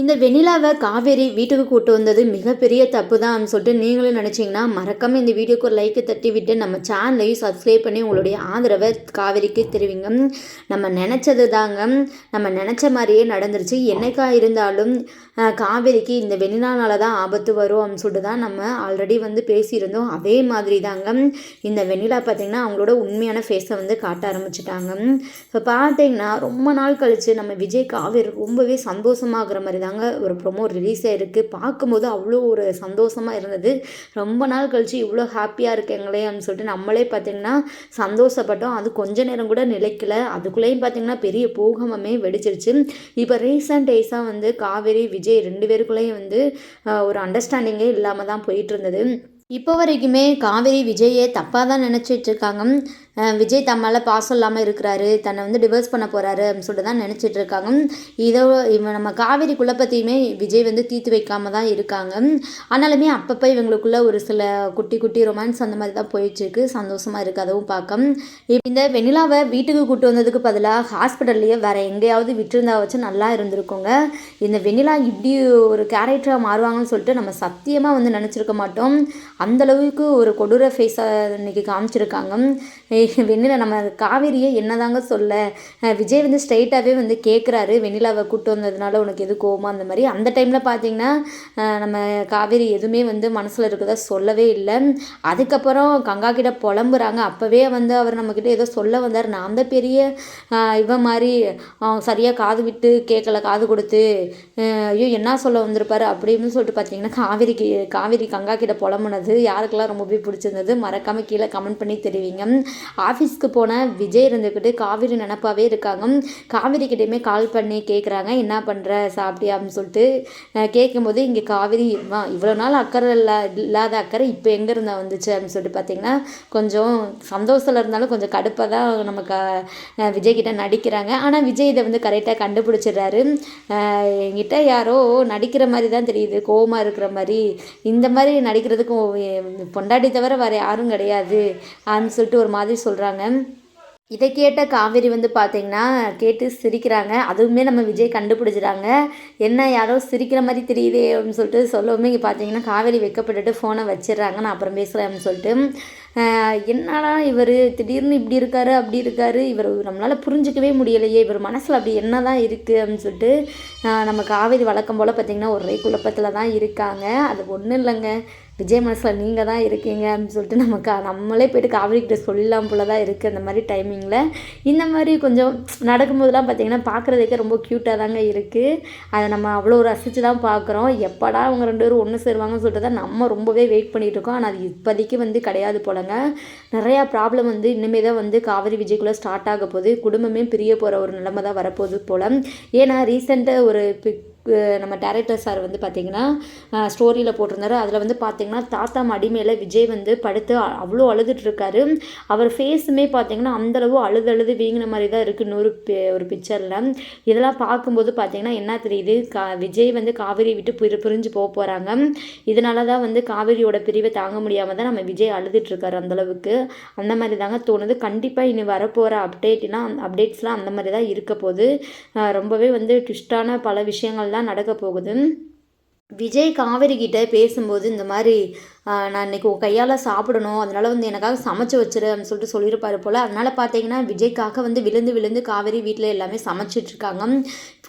இந்த வெண்ணிலாவை காவேரி வீட்டுக்கு கூட்டு வந்தது மிகப்பெரிய தப்பு தான் சொல்லிட்டு நீங்களும் நினச்சிங்கன்னா மறக்காமல் இந்த வீடியோக்கு ஒரு லைக்கை தட்டி விட்டு நம்ம சேனலையும் சப்ஸ்கிரைப் பண்ணி உங்களுடைய ஆதரவை காவேரிக்கு தெரிவிங்க. நம்ம நினச்சது தாங்க நம்ம நினச்ச மாதிரியே நடந்துருச்சு. என்னைக்கா இருந்தாலும் காவேரிக்கு இந்த வெண்ணிலானால தான் ஆபத்து வரும் அப்படின்னு சொல்லிட்டு தான் நம்ம ஆல்ரெடி வந்து பேசியிருந்தோம். அதே மாதிரி தாங்க இந்த வெண்ணிலா பார்த்திங்கன்னா அவங்களோட உண்மையான ஃபேஸை வந்து காட்ட ஆரம்பிச்சிட்டாங்க. இப்போ பார்த்தீங்கன்னா ரொம்ப நாள் கழித்து நம்ம விஜய் காவேரி ரொம்பவே சந்தோஷமாகிற மாதிரி தான் தாங்க ஒரு ப்ரொமோ ரிலீஸ் ஆகிருக்கு பார்க்கும்போது அவ்வளோ ஒரு சந்தோஷமாக இருந்தது. ரொம்ப நாள் கழித்து இவ்வளோ ஹாப்பியாக இருக்கீங்களே அப்படின்னு சொல்லிட்டு நம்மளே பார்த்திங்கன்னா சந்தோஷப்பட்டோம். அது கொஞ்ச நேரம் கூட நிலைக்கல. அதுக்குள்ளேயும் பார்த்திங்கன்னா பெரிய பூகமமே வெடிச்சிருச்சு. இப்போ ரீசன்ட் டேஸாக வந்து காவேரி விஜய் ரெண்டு பேருக்குள்ளேயும் வந்து ஒரு அண்டர்ஸ்டாண்டிங்கே இல்லாமல் தான் போயிட்டு இருந்தது. இப்போ வரைக்குமே காவேரி விஜயை தப்பாக தான் நினச்சிட்டு இருக்காங்க விஜய் தம்மால் பாசம் இல்லாமல் இருக்கிறாரு. தன்னை வந்து டிவோர்ஸ் பண்ண போகிறாரு அப்படின்னு சொல்லிட்டு தான் நினச்சிட்டு இருக்காங்க இதோ இவன் நம்ம காவேரி குழப்பத்தையுமே விஜய் வந்து தீர்த்து வைக்காம தான் இருக்காங்க. ஆனாலுமே அப்பப்போ இவங்களுக்குள்ள ஒரு சில குட்டி குட்டி ரொமான்ஸ் அந்த மாதிரி தான் போயிட்டுருக்கு சந்தோஷமாக இருக்குது அதுவும் பார்க்க. இந்த வெண்ணிலாவை வீட்டுக்கு கூட்டு வந்ததுக்கு பதிலாக ஹாஸ்பிட்டல்லையே வேறு எங்கேயாவது விட்டுருந்தா வச்சு நல்லா இருந்திருக்குங்க. இந்த வெண்ணிலா இப்படி ஒரு கேரக்டராக மாறுவாங்கன்னு சொல்லிட்டு நம்ம சத்தியமாக வந்து நினச்சிருக்க மாட்டோம். அந்த அளவுக்கு ஒரு கொடூர ஃபேஸாக இன்றைக்கி காமிச்சிருக்காங்க. வெண்ணிலா நம்ம காவேரியை என்னதாங்க சொல்ல? விஜய் வந்து ஸ்ட்ரைட்டாகவே வந்து கேட்குறாரு வெண்ணிலாவை கூட்டு வந்ததுனால உனக்கு எது கோவமா? அந்த மாதிரி. அந்த டைமில் பார்த்தீங்கன்னா நம்ம காவேரி எதுவுமே வந்து மனசில் இருக்கிறதா சொல்லவே இல்லை. அதுக்கப்புறம் கங்கா கிட்ட புலம்புறாங்க. அப்போவே வந்து அவர் நம்மக்கிட்ட ஏதோ சொல்ல வந்தார். நான் தான் பெரிய இவன் மாதிரி சரியாக காது விட்டு கேட்கல காது கொடுத்து ஐயோ என்ன சொல்ல வந்திருப்பாரு அப்படின்னு சொல்லிட்டு பார்த்தீங்கன்னா காவேரிக்கு காவேரி கங்கா கிட்ட புலம்புனது யாருக்கெல்லாம் ரொம்பவே பிடிச்சிருந்தது மறக்காமல் கீழே கமெண்ட் பண்ணி தெரிவிங்க. ஆஃபீஸ்க்கு போன விஜய் இருந்துக்கிட்டு காவேரி நினப்பாவே இருக்காங்க. காவேரி கிட்டேயுமே கால் பண்ணி கேட்குறாங்க என்ன பண்ணுற சாப்பிட்டியா? அப்படின்னு சொல்லிட்டு கேட்கும்போது இங்கே காவிரி இவ்வளோ நாள் அக்கறை இல்லா இல்லாத அக்கறை இப்போ எங்கே இருந்தா வந்துச்சு? அப்படின்னு சொல்லிட்டு பார்த்தீங்கன்னா கொஞ்சம் சந்தோஷத்தில் இருந்தாலும் கொஞ்சம் கடுப்பாக தான் நமக்கு விஜய்கிட்ட விஜய் நடிக்கிறாங்க. ஆனால் விஜய் இதை வந்து கரெக்டாக கண்டுபிடிச்சிடுறாரு. என்கிட்ட யாரோ நடிக்கிற மாதிரி தான் தெரியுது கோவமாக இருக்கிற மாதிரி. இந்த மாதிரி நடிக்கிறதுக்கும் பொண்டாட்டி தவிர வேறு யாரும் கிடையாது அப்படின்னு சொல்லிட்டு ஒரு மாதிரி சொல்கிறாங்க இதை கேட்ட காவேரி வந்து பார்த்தீங்கன்னா கேட்டு சிரிக்கிறாங்க. அதுவுமே நம்ம விஜய் கண்டுபிடிச்சிட்டாங்க. என்ன யாரோ சிரிக்கிற மாதிரி தெரியுதே அப்படின்னு சொல்லிட்டு சொல்லவுமே இங்கே பார்த்தீங்கன்னா காவேரி வைக்கப்பட்டுட்டு ஃபோனை வச்சிடுறாங்க. நான் அப்புறம் பேசுகிறேன் சொல்லிட்டு. என்னடா இவர்? திடீர்னு இப்படி இருக்காரு அப்படி இருக்காரு. இவர் நம்மளால் புரிஞ்சிக்கவே முடியலையே. இவர் மனசில் அப்படி என்ன தான் இருக்குது அப்படின்னு சொல்லிட்டு நம்ம காவேரி வழக்கம் போல் பார்த்தீங்கன்னா ஒரே குழப்பத்தில் தான் இருக்காங்க. அது ஒன்றும் இல்லைங்க. விஜய் மனசில் நீங்கள் தான் இருக்கீங்க அப்படின்னு சொல்லிட்டு நமக்கு நம்மளே போயிட்டு காவேரி சொல்லலாம் போல தான் இருக்குது அந்த மாதிரி டைமிங்கில் இந்த மாதிரி கொஞ்சம் நடக்கும்போதெல்லாம் பார்த்தீங்கன்னா பார்க்குறதுக்கே ரொம்ப க்யூட்டாக தாங்க இருக்குது அதை நம்ம அவ்வளோ ரசித்து தான் பார்க்குறோம் எப்படா அவங்க ரெண்டு பேரும் ஒன்று சேருவாங்கன்னு சொல்லிட்டு தான் நம்ம ரொம்பவே வெயிட் பண்ணிகிட்டு இருக்கோம். ஆனால் அது இப்போதைக்கு வந்து கிடையாது போலங்க. நிறையா ப்ராப்ளம் வந்து இனிமேல் தான் வந்து காவேரி விஜய்க்குள்ளே ஸ்டார்ட் ஆக போகுது. குடும்பமே பிரிய போகிற ஒரு நிலைமை தான் வரப்போகுது போல். ஏன்னா ரீசெண்டாக ஒரு பிக் நம்ம டேரக்டர் சார் வந்து பார்த்தீங்கன்னா ஸ்டோரியில் போட்டிருந்தாரு. அதில் வந்து பார்த்தீங்கன்னா தாத்தா மடி மேலே விஜய் வந்து படுத்து அவ்வளோ அழுதுட்ருக்காரு அவர் ஃபேஸுமே பார்த்தீங்கன்னா அந்தளவு அழுது அழுது வீங்கின மாதிரி தான் இருக்குது இன்னொரு பி- ஒரு பிக்சரில் இதெல்லாம் பார்க்கும்போது பார்த்தீங்கன்னா என்ன தெரியுது? கா விஜய் வந்து காவேரி விட்டு பிரி பிரிஞ்சு போக போகிறாங்க இதனால தான் வந்து காவேரியோட பிரிவை தாங்க முடியாமல் தான் நம்ம விஜய் அழுதுட்டுருக்காரு அந்தளவுக்கு அந்த மாதிரி தாங்க தோணுது. கண்டிப்பாக இனி வரப்போகிற அப்டேட்லாம் அப்டேட்ஸ்லாம் அந்த மாதிரி தான் இருக்க போகுது. ரொம்பவே வந்து ட்விஸ்டான பல விஷயங்கள்லாம் தான் நடக்க போகுது. விஜய் காவேரி கிட்ட பேசும்போது இந்த மாதிரி நான் இன்னைக்கு கையால் சாப்பிடணும். அதனால் வந்து எனக்காக சமைச்சு வச்சிரு அப்படின்னு சொல்லிட்டு சொல்லியிருப்பாரு போல். அதனால் பார்த்தீங்கன்னா விஜய்க்காக வந்து விழுந்து விழுந்து காவேரி வீட்டில் எல்லாமே சமைச்சிட்ருக்காங்க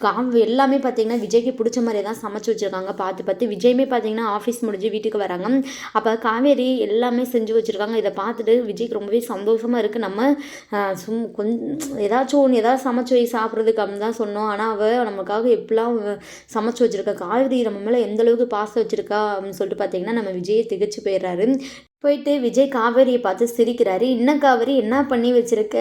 கா எல்லாமே பார்த்தீங்கன்னா விஜய்க்கு பிடிச்ச மாதிரி தான் சமைச்சு வச்சுருக்காங்க. பார்த்து பார்த்து விஜயுமே பார்த்தீங்கன்னா ஆஃபீஸ் முடிஞ்சு வீட்டுக்கு வராங்க. அப்போ காவேரி எல்லாமே செஞ்சு வச்சுருக்காங்க. இதை பார்த்துட்டு விஜய்க்கு ரொம்பவே சந்தோஷமாக இருக்குது நம்ம சும் கொஞ்சம் ஏதாச்சும் ஒன்று ஏதாவது சமைச்சு வை சாப்பிட்றதுக்கு அப்படின்னு தான் சொன்னோம். ஆனால் அவள் நமக்காக எப்படிலாம் சமைச்சு வச்சுருக்கா? காவேரி நம்ம மேலே எந்த அளவுக்கு பாசம் வச்சுருக்கா? அப்படின்னு சொல்லிட்டு பார்த்தீங்கன்னா நம்ம விஜயை திகச்சு போயிடுறாரு. போயிட்டு விஜய் காவேரியை பார்த்து சிரிக்கிறாரு. இன்னும் காவேரி? என்ன பண்ணி வச்சுருக்க?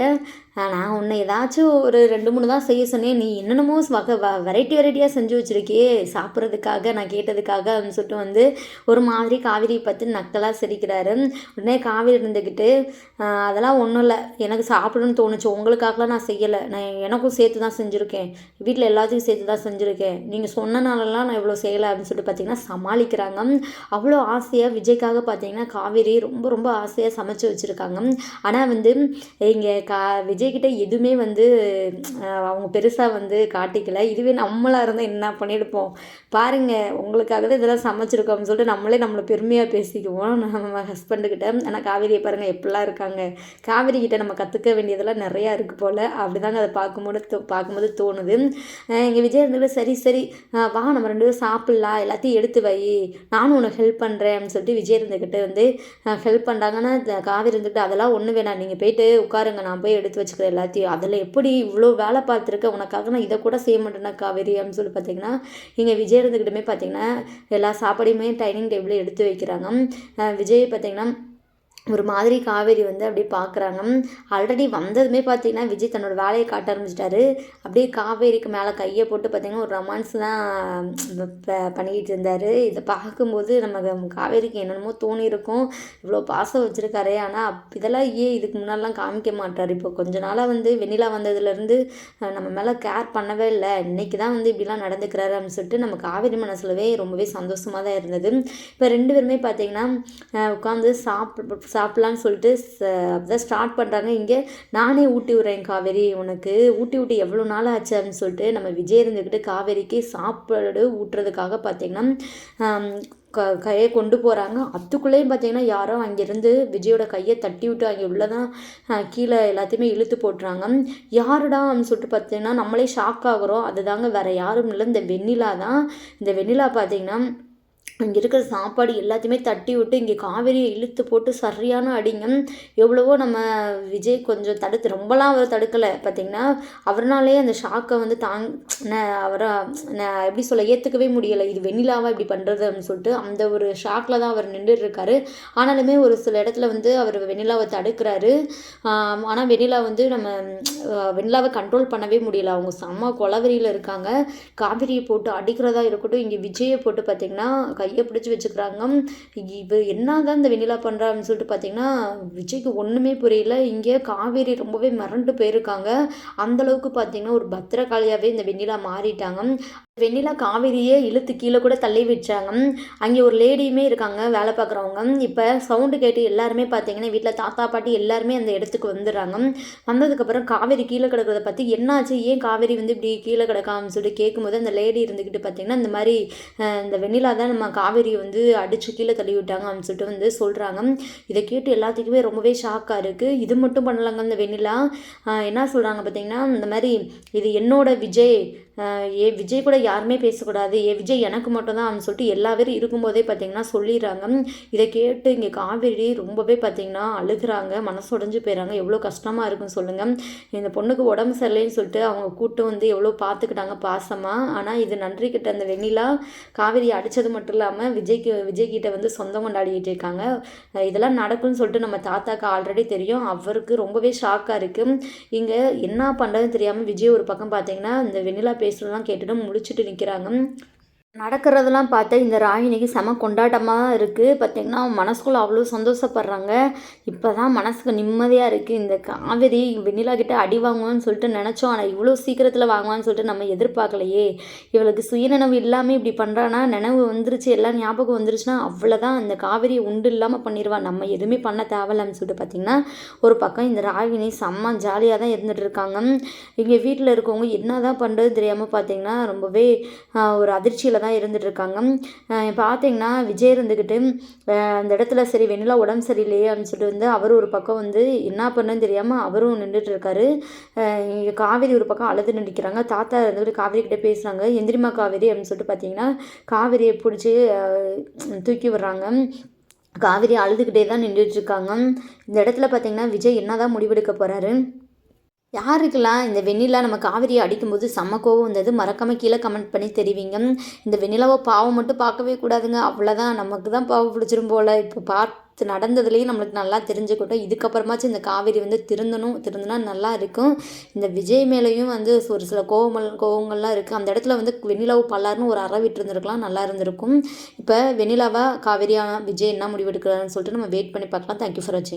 நான் உன்னை ஏதாச்சும் ஒரு ரெண்டு மூணு தான் செய்ய சொன்னேன். நீ என்னென்னமோ வகை வெரைட்டி வெரைட்டியாக செஞ்சு வச்சுருக்கியே. சாப்பிட்றதுக்காக நான் கேட்டதுக்காக அப்படின்னு சொல்லிட்டு வந்து ஒரு மாதிரி காவேரியை பார்த்து நக்கலாக சிரிக்கிறாரு. உடனே காவேரி இருந்துக்கிட்டு அதெல்லாம் ஒன்றும் இல்லை. எனக்கு சாப்பிடணும்னு தோணுச்சு. உங்களுக்காகலாம் நான் செய்யலை. நான் எனக்கும் சேர்த்து தான் செஞ்சுருக்கேன். வீட்டில் எல்லாத்துக்கும் சேர்த்து தான் செஞ்சுருக்கேன். நீங்கள் சொன்னனாலலாம் நான் இவ்வளோ செய்யலை அப்படின்னு சொல்லிட்டு பார்த்தீங்கன்னா சமாளிக்கிறாங்க. அவ்வளோ ஆசையாக விஜய்க்காக பார்த்தீங்கன்னா காவேரி காவேரி ரொம்ப ரொம்ப ஆசையாக சமைச்சு வச்சுருக்காங்க. ஆனால் வந்து இங்கே கா விஜய்கிட்ட எதுவுமே வந்து அவங்க பெருசாக வந்து காட்டிக்கல. இதுவே நம்மளாக இருந்தால் என்ன பண்ணியிருப்போம் பாருங்கள் உங்களுக்காக தான் இதெல்லாம் சமைச்சிருக்கோம்னு சொல்லிட்டு நம்மளே நம்மளை பெருமையாக பேசிக்குவோம். நம்ம ஹஸ்பண்டுக்கிட்ட ஆனால் காவேரியை பாருங்கள் எப்படிலாம் இருக்காங்க? காவேரி கிட்ட நம்ம கற்றுக்க வேண்டியதெல்லாம் நிறையா இருக்குது போல். அப்படி தாங்க அதை பார்க்கும்போது தோ- பார்க்கும்போது தோணுது. எங்கள் விஜய் இருந்துட்டு சரி சரி. வா நம்ம ரெண்டு பேரும் சாப்பிட்லாம். எல்லாத்தையும் எடுத்து வை. நானும் உனக்கு ஹெல்ப் பண்ணுறேன் அப்படின்னு சொல்லிட்டு விஜய் இருந்துக்கிட்டு வந்து ஹெல்ப் பண்ணுறாங்கன்னா காவேரி இருந்துக்கிட்டு அதெல்லாம் ஒன்றும் வேணாம். நீங்கள் போயிட்டு உட்காருங்க. நான் போய் எடுத்து வச்சுக்கிறேன் எல்லாத்தையும். அதில் எப்படி இவ்வளோ வேலை பார்த்துருக்க? உனக்காக நான் இதை கூட செய்ய மாட்டேன்னா காவேரி அப்படின்னு சொல்லி பார்த்தீங்கன்னா இங்கே விஜய் இருந்துக்கிட்டுமே பார்த்தீங்கன்னா எல்லா சாப்பாடையுமே டைனிங் டேபிளில் எடுத்து வைக்கிறாங்க. விஜய் பார்த்தீங்கன்னா ஒரு மாதிரி காவேரி வந்து அப்படியே பார்க்குறாங்க ஆல்ரெடி வந்ததுமே பார்த்தீங்கன்னா விஜய் தன்னோட வேலையை காட்ட ஆரம்பிச்சிட்டாரு. அப்படியே காவேரிக்கு மேலே கையை போட்டு பார்த்தீங்கன்னா ஒரு ரொமான்ஸ் தான் ப- பண்ணிக்கிட்டு இருந்தார். இதை பார்க்கும்போது நம்ம காவேரிக்கு என்னென்னமோ தோணியிருக்கும். இவ்வளோ பாசம் வச்சுருக்காரு. ஆனால் இதெல்லாம் ஏன் இதுக்கு முன்னாடிலாம் காமிக்க மாட்டார் இப்போ கொஞ்ச நாளாக வந்து வெண்ணிலா வந்ததுலேருந்து நம்ம மேலே கேர் பண்ணவே இல்லை. இன்றைக்கி தான் வந்து இப்படிலாம் நடந்துக்கிறாரு அப்படின்னு சொல்லிட்டு நம்ம காவேரி மனசுலவே ரொம்பவே சந்தோஷமாக தான் இருந்தது. இப்போ ரெண்டு பேருமே பார்த்தீங்கன்னா உட்காந்து சாப்பிட சாப்பிட்லான்னு சொல்லிட்டு அப்பதான் ஸ்டார்ட் பண்ணுறாங்க இங்கே நானே ஊட்டி விட்றேன் காவேரி உனக்கு ஊட்டி ஊட்டி எவ்வளோ நாள் ஆச்சு அப்படின்னு சொல்லிட்டு நம்ம விஜய் இருந்துக்கிட்டு காவேரிக்கு சாப்பாடு ஊட்டுறதுக்காக பார்த்தீங்கன்னா க கையை கொண்டு போகிறாங்க அதுக்குள்ளேயும் பார்த்தீங்கன்னா யாரோ அங்கேருந்து விஜயோட கையை தட்டி விட்டு அங்கே உள்ளே தான் கீழே எல்லாத்தையுமே இழுத்து போட்டுறாங்க. யாருடா அப்படின்னு சொல்லிட்டு பார்த்தீங்கன்னா நம்மளே ஷாக் ஆகுறோம். அதுதாங்க வேறு யாரும் இல்லை. இந்த வெண்ணிலா தான் இந்த வெண்ணிலா பார்த்தீங்கன்னா இங்கே இருக்கிற சாப்பாடு எல்லாத்தையுமே தட்டி விட்டு இங்கே காவேரியை இழுத்து போட்டு சரியான அடிங்க. எவ்வளவோ நம்ம விஜய் கொஞ்சம் தடுத்து ரொம்பலாம் அவர் தடுக்கலை. பார்த்தீங்கன்னா அவர்னாலே அந்த ஷாக்கை வந்து தாங் அவரை எப்படி சொல்ல ஏற்றுக்கவே முடியலை. இது வெண்ணிலாவா இப்படி பண்ணுறது அப்படின்னு சொல்லிட்டு அந்த ஒரு ஷாக்கில் தான் அவர் நின்றுட்டுருக்காரு ஆனாலுமே ஒரு சில இடத்துல வந்து அவர் வெண்ணிலாவை தடுக்கிறாரு. ஆனால் வெண்ணிலா வந்து நம்ம வெண்ணிலாவை கண்ட்ரோல் பண்ணவே முடியல. அவங்க செம்ம கொலவெறியில் இருக்காங்க. காவிரியை போட்டு அடிக்கிறதா இருக்கட்டும் இங்கே விஜயை போட்டு பார்த்தீங்கன்னா கையை பிடிச்சி வச்சுக்கிறாங்க. இவ என்ன தான் இந்த வெண்ணிலா பண்ணுறான்னு சொல்லிட்டு பார்த்தீங்கன்னா விஜய்க்கு ஒன்றுமே புரியல. இங்கே காவேரி ரொம்பவே மிரண்டு போயிருக்காங்க. அந்த அளவுக்கு பார்த்தீங்கன்னா ஒரு பத்திரகாளியாகவே இந்த வெண்ணிலா மாறிட்டாங்க. வெண்ணிலா காவேரியே இழுத்து கீழே கூட தள்ளி வச்சாங்க அங்கே ஒரு லேடியுமே இருக்காங்க வேலை பார்க்குறவங்க. இப்போ சவுண்டு கேட்டு எல்லாருமே பார்த்தீங்கன்னா வீட்டில் தாத்தா பாட்டி எல்லாருமே அந்த இடத்துக்கு வந்துடுறாங்க. வந்ததுக்கப்புறம் காவேரி கீழே கிடக்கிறத பற்றி என்னாச்சு? ஏன் காவேரி வந்து இப்படி கீழே கிடக்காமன்னு சொல்லிட்டு கேட்கும்போது அந்த லேடி இருந்துக்கிட்டு பார்த்தீங்கன்னா இந்த மாதிரி இந்த வெண்ணிலா தான் நம்ம காவேரியை வந்து அடித்து கீழே தள்ளி விட்டாங்க அப்படின்னு சொல்லிட்டு வந்து சொல்கிறாங்க இதை கேட்டு எல்லாத்துக்குமே ரொம்பவே ஷாக்காக இருக்குது இது மட்டும் பண்ணலாங்க இந்த வெண்ணிலா. என்ன சொல்கிறாங்க பார்த்தீங்கன்னா இந்த மாதிரி இது என்னோட விஜய் ஏ விஜய் கூட யாருமே பேசக்கூடாது. ஏ விஜய் எனக்கு மட்டும்தான் அப்படின்னு சொல்லிட்டு எல்லா பேரும் இருக்கும்போதே பார்த்தீங்கன்னா சொல்லிடுறாங்க. இதை கேட்டு இங்கே காவேரி ரொம்பவே பார்த்தீங்கன்னா அழுகுறாங்க. மனசு உடைஞ்சு போயிடறாங்க. எவ்வளோ கஷ்டமாக இருக்குன்னு சொல்லுங்கள் இந்த பொண்ணுக்கு உடம்பு சரியில்லைன்னு சொல்லிட்டு அவங்க கூட்டு வந்து எவ்வளோ பார்த்துக்கிட்டாங்க பாசமாக ஆனால் இது நன்றி கிட்ட அந்த வெண்ணிலா காவேரி அடித்தது மட்டும் இல்லாமல் விஜய்க்கு விஜய்கிட்ட வந்து சொந்தம் கொண்டாடிக்கிட்டு இருக்காங்க. இதெல்லாம் நடக்கும்னு சொல்லிட்டு நம்ம தாத்தாக்கு ஆல்ரெடி தெரியும். அவருக்கு ரொம்பவே ஷாக்காக இருக்குது இங்கே என்ன பண்ணுறதுன்னு தெரியாமல் விஜய் ஒரு பக்கம் பார்த்தீங்கன்னா இந்த வெண்ணிலா பேசுறதெல்லாம் கேட்டுட்டு முடிச்சுட்டு நிற்கிறாங்க நடக்கிறதெல்லாம் பார்த்தா இந்த ராகினிக்கு செம கொண்டாட்டமாக இருக்குது பார்த்திங்கன்னா அவன் மனசுக்குள்ள அவ்வளோ சந்தோஷப்படுறாங்க. இப்போ தான் மனசுக்கு நிம்மதியாக இருக்குது இந்த காவேரி வெண்ணிலா கிட்டே அடி வாங்குவான்னு சொல்லிட்டு நினச்சோம். ஆனால் இவ்வளோ சீக்கிரத்தில் வாங்குவான்னு சொல்லிட்டு நம்ம எதிர்பார்க்கலையே. இவளுக்கு சுயநினைவு இல்லாமல் இப்படி பண்ணுறான்னா நினைவு வந்துருச்சு எல்லாம் ஞாபகம் வந்துருச்சுன்னா அவ்வளோதான் அந்த காவேரியை உண்டு இல்லாமல் பண்ணிடுவா. நம்ம எதுவுமே பண்ண தேவையில்லன்னு சொல்லிட்டு பார்த்திங்கன்னா ஒரு பக்கம் இந்த ராகினி செம்ம ஜாலியாக தான் இருந்துகிட்டு இருக்காங்க. இங்கே வீட்டில் இருக்கவங்க என்ன தான் பண்ணுறது தெரியாமல் பார்த்திங்கன்னா ரொம்பவே ஒரு அதிர்ச்சியில் தான் இருந்துட்டு இருக்காங்க பார்த்தீங்கன்னா விஜய் இருந்துக்கிட்டு அந்த இடத்துல சரி வெண்ணிலா உடம்பு சரியில்லையே அப்படின்னு சொல்லிட்டு வந்து அவர் ஒரு பக்கம் வந்து என்ன பண்ணுன்னு தெரியாமல் அவரும் நின்றுட்டு இருக்காரு இங்கே காவேரி ஒரு பக்கம் அழுது நிற்கிறாங்க தாத்தா இருந்துக்கிட்டு காவேரி கிட்டே பேசுகிறாங்க எந்திரிமா காவேரி அப்படின்னு சொல்லிட்டு பார்த்தீங்கன்னா காவேரியை பிடிச்சி தூக்கி விடுறாங்க. காவேரி அழுதுகிட்டே தான் நின்றுட்டு இருக்காங்க இந்த இடத்துல பார்த்தீங்கன்னா விஜய் என்னதான் முடிவெடுக்க போறாரு? யாருக்கெல்லாம் இந்த வெண்ணிலா நம்ம காவிரியை அடிக்கும்போது செம்ம கோவம் வந்தது மறக்காமல் கீழே கமெண்ட் பண்ணி தெரிவிங்க. இந்த வெண்ணிலாவை பாவம் மட்டும் பார்க்கவே கூடாதுங்க. அவ்வளோதான் நமக்கு தான் பாவம் பிடிச்சிரும் போல். இப்போ பார்த்து நடந்ததுலேயும் நம்மளுக்கு நல்லா தெரிஞ்சுக்கிட்டோம். இதுக்கப்புறமாச்சும் இந்த காவேரி வந்து திருந்தணும். திருந்தினா நல்லா இருக்கும். இந்த விஜய் மேலேயும் வந்து ஒரு சில கோவங்கள் கோவங்கள்லாம் இருக்குது அந்த இடத்துல வந்து வெண்ணிலாவை பல்லாருன்னு ஒரு அற விட்டு இருந்திருக்கலாம் நல்லா இருந்திருக்கும். இப்போ வெண்ணிலாவா காவேரியா விஜய் என்ன முடிவெடுக்கிறாருன்னு சொல்லிட்டு நம்ம வெயிட் பண்ணி பார்க்கலாம். தேங்க்யூ ஃபார் வாட்சிங்